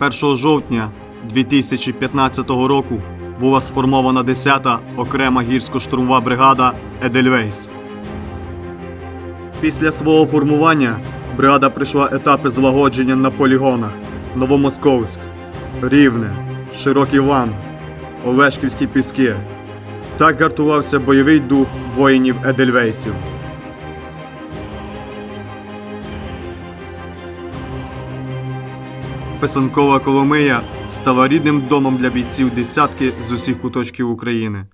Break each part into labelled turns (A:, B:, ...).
A: 1 жовтня 2015 року була сформована 10-та окрема гірсько-штурмова бригада Едельвейс. Після свого формування бригада пройшла етапи злагодження на полігонах Новомосковськ, Рівне, Широкий Лан, Олешківські піски. Так гартувався бойовий дух воїнів Едельвейсів. Писанкова Коломия стала рідним домом для бійців десятки з усіх куточків України.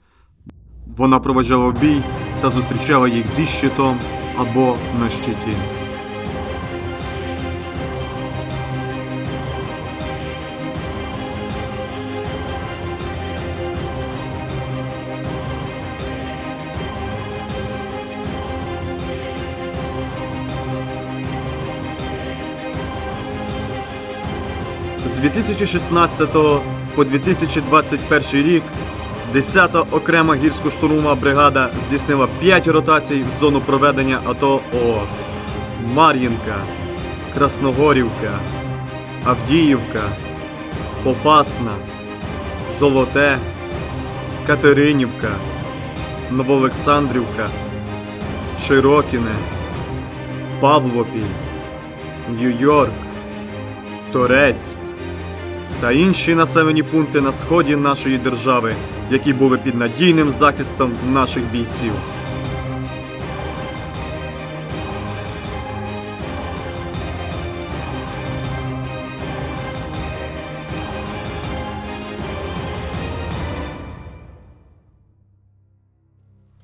A: Вона проведжала бій та зустрічала їх зі щитом або на щиті. З 2016 по 2021 рік 10-та окрема гірсько-штурмова бригада здійснила 5 ротацій в зону проведення АТО ООС. Мар'їнка, Красногорівка, Авдіївка, Попасна, Золоте, Катеринівка, Новоолександрівка, Широкіне, Павлопіль, Нью-Йорк, Торець та інші населені пункти на сході нашої держави, які були під надійним захистом наших бійців.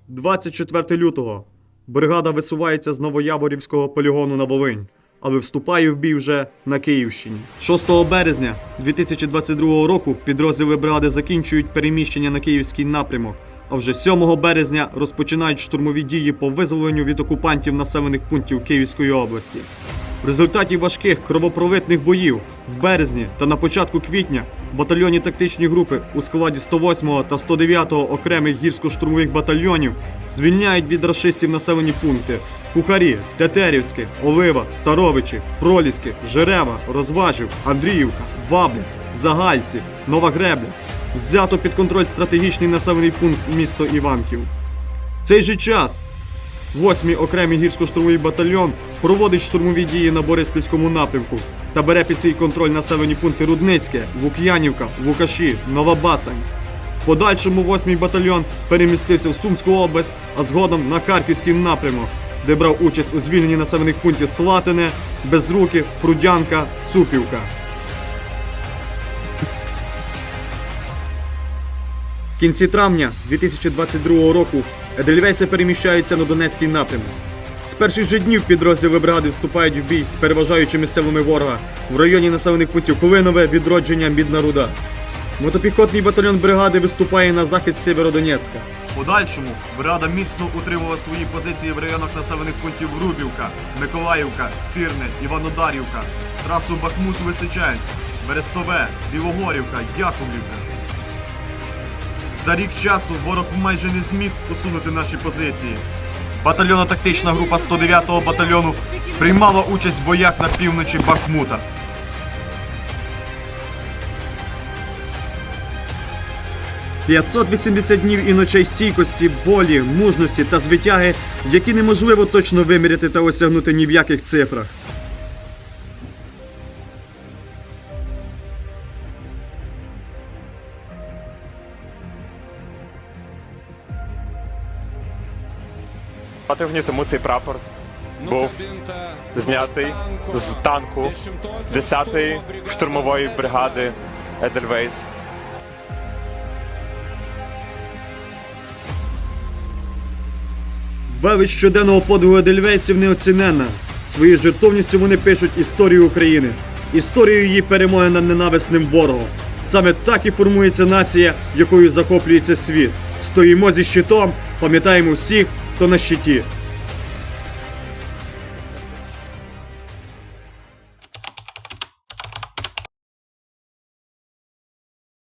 A: «24 лютого. Бригада висувається з Новояворівського полігону на Волинь, але вступає в бій вже на Київщині. 6 березня 2022 року підрозділи бригади закінчують переміщення на київський напрямок. А вже 7 березня розпочинають штурмові дії по визволенню від окупантів населених пунктів Київської області. В результаті важких кровопролитних боїв в березні та на початку квітня батальйонні тактичні групи у складі 108 та 109 окремих гірсько-штурмових батальйонів звільняють від рашистів населені пункти Кухарі, Тетерівське, Олива, Старовичі, Проліське, Жерева, Розважів, Андріївка, Ваблі, Загальці, Нова Гребля. Взято під контроль стратегічний населений пункт місто Іванків. В цей же час Восьмий окремий гірсько-штурмовий батальйон проводить штурмові дії на Бориспільському напрямку та бере під свій контроль населені пункти Рудницьке, Лук'янівка, Лукаші, Нова Басань. В подальшому восьмий батальйон перемістився в Сумську область, а згодом на Харківський напрямок, де брав участь у звільненні населених пунктів Слатине, Безруки, Прудянка, Цупівка. В кінці травня 2022 року Едельвейси переміщаються на Донецький напрямок. З перших же днів підрозділи бригади вступають в бій з переважаючими силами ворога в районі населених пунктів Колинове, Відродження, Мідна Руда. Мотопіхотний батальйон бригади виступає на захист Сєвєродонецька. Подальшому бригада міцно утримувала свої позиції в районах населених пунктів Рубівка, Миколаївка, Спірне, Іванодарівка, трасу Бахмут-Лисичанськ, Берестове, Білогорівка, Яковлівка. За рік часу ворог майже не зміг посунути наші позиції. Батальйонно-тактична група 109-го батальйону приймала участь в боях на півночі Бахмута. «580 днів і ночей стійкості, болі, мужності та звитяги, які неможливо точно виміряти та осягнути ні в яких цифрах.
B: Пати тому цей прапор був знятий з танку 10-ї штурмової бригади Едельвейс.
A: Велич щоденного подвигу дельвейсів неоціненна. Своєю жертовністю вони пишуть історію України, історію її перемоги над ненависним ворогом. Саме так і формується нація, якою захоплюється світ. Стоїмо зі щитом, пам'ятаємо всіх, хто на щиті.